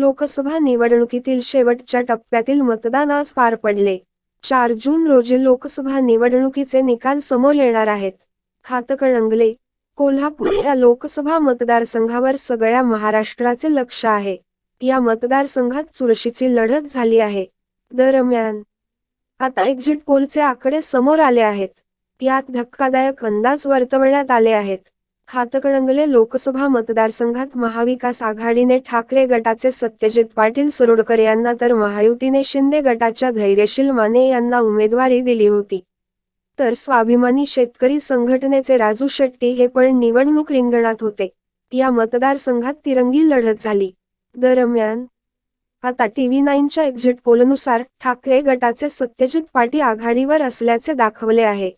लोकसभा निवडणुकीतील शेवटच्या टप्प्यातील मतदान आज पार पडले. चार जून रोजी लोकसभा निवडणुकीचे निकाल समोर येणार आहेत. हातकणंगले कोल्हापूर या लोकसभा मतदारसंघावर सगळ्या महाराष्ट्राचे लक्ष आहे. या मतदारसंघात चुरशीची लढत झाली आहे. दरम्यान आता एक्झिट पोलचे आकडे समोर आले आहेत. यात धक्कादायक अंदाज वर्तवण्यात आले आहेत. हातकणंगले लोकसभा मतदारसंघात महाविकास आघाडीने ठाकरे गटाचे सत्यजित पाटील सरोडकर यांना तर महायुतीने शिंदे गटाच्या धैर्यशील माने यांना उमेदवारी दिली होती. तर स्वाभिमानी शेतकरी संघटनेचे राजू शेट्टी हे पण निवडणूक रिंगणात होते. या मतदारसंघात तिरंगी लढत झाली. दरम्यान आता टीव्ही नाईनच्या एक्झिट पोलनुसार ठाकरे गटाचे सत्यजित पाटील आघाडीवर असल्याचे दाखवले आहे.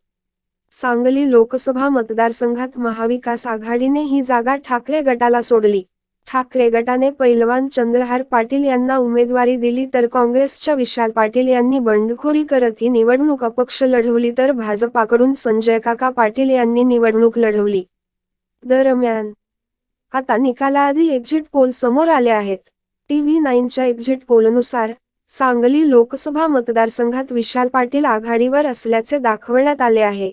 सांगली लोकसभा मतदारसंघात महाविकास आघाडीने ही जागा ठाकरे गटाला सोडली. ठाकरे गटाने पैलवान चंद्रहार पाटील यांना उमेदवारी दिली तर काँग्रेसच्या विशाल पाटील यांनी बंडखोरी करत ही निवडणूक अपक्ष लढवली तर भाजपाकडून संजय काका पाटील यांनी निवडणूक लढवली. दरम्यान आता निकालाआधी एक्झिट पोल समोर आले आहेत. टीव्ही नाईनच्या एक्झिट पोलनुसार सांगली लोकसभा मतदारसंघात विशाल पाटील आघाडीवर असल्याचे दाखवण्यात आले आहे.